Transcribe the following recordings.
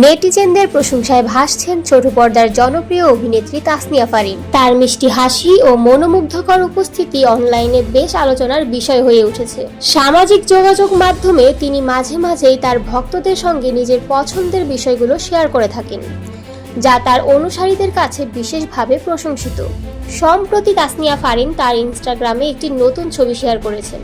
নেটিজেনদের প্রশংসায় ভাসছেন ছোট পর্দার জনপ্রিয় অভিনেত্রী তাসনিয়া ফারিন। তার মিষ্টি হাসি ও মনোমুগ্ধকর উপস্থিতি অনলাইনে বেশ আলোচনার বিষয় হয়ে উঠেছে। সামাজিক যোগাযোগ মাধ্যমে তিনি মাঝে মাঝেই তার ভক্তদের সঙ্গে নিজের পছন্দের বিষয়গুলো শেয়ার করে থাকেন, যা তার অনুসারীদের কাছে বিশেষভাবে প্রশংসিত। সম্প্রতি তাসনিয়া ফারিন তার ইনস্টাগ্রামে একটি নতুন ছবি শেয়ার করেছেন,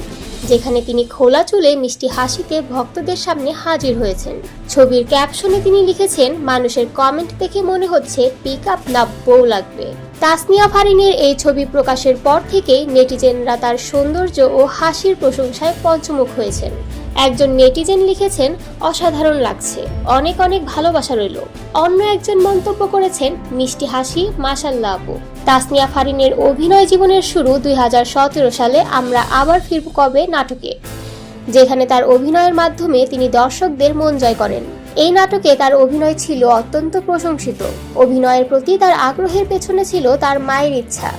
যেখানে তিনি খোলা চুলে মিষ্টি হাসিতে ভক্তদের সামনে হাজির হয়েছেন। ছবির ক্যাপশনে তিনি লিখেছেন, মানুষের কমেন্ট দেখে মনে হচ্ছে পিক আপ না বউ লাগবে। তাসনিয়া ফারিনের এই ছবি প্রকাশের পর থেকেই নেটিজেনরা তার সৌন্দর্য ও হাসির প্রশংসায় পঞ্চমুখ হয়েছেন। একজন নেটিজেন লিখেছেন, অসাধারণ লাগছে, অনেক অনেক ভালোবাসা রইল। অন্য একজন মন্তব্য করেছেন, মিষ্টি হাসি মাসাল্লাহ আপু। তাসনিয়া ফারিনের অভিনয় জীবনের শুরু দুই হাজার সতেরো সালে আমরা আবার ফিরব কবে নাটকে। যেখানে তার অভিনয়ের মাধ্যমে তিনি দর্শকদের মন জয় করেন। এই নাটকে তার অভিনয় ছিল অত্যন্ত প্রশংসিত। অভিনয়ের প্রতি তার আগ্রহের পেছনে ছিল তার মায়ের ইচ্ছা।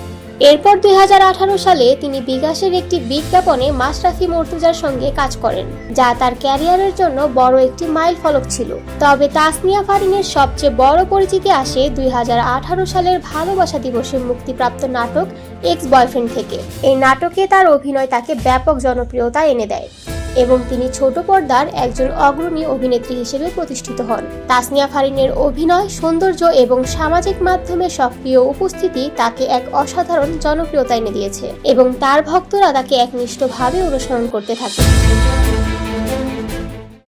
এরপর দুই হাজার আঠারো সালে তিনি বিকাশের একটি বিজ্ঞাপনে মাশরাফি মর্তুজার সঙ্গে কাজ করেন, যা তার ক্যারিয়ারের জন্য বড় একটি মাইল ফলক ছিল। তবে তাসনিয়া ফারিনের সবচেয়ে বড় পরিচিতি আসে দুই হাজার আঠারো সালের ভালোবাসা দিবসে মুক্তিপ্রাপ্ত নাটক এক্স বয়ফ্রেন্ড থেকে। এই নাটকে তার অভিনয় তাকে ব্যাপক জনপ্রিয়তা এনে দেয়। এবং তিনি ছোট পর্দার একজন অগ্রণী অভিনেত্রী হিসেবে প্রতিষ্ঠিত হন। তাসনিয়া ফারিনের অভিনয়, সৌন্দর্য এবং সামাজিক মাধ্যমে সক্রিয় উপস্থিতি তাকে এক অসাধারণ জনপ্রিয়তা এনে দিয়েছে এবং তার ভক্তরা তাকে একনিষ্ঠভাবে অনুসরণ করতে থাকে।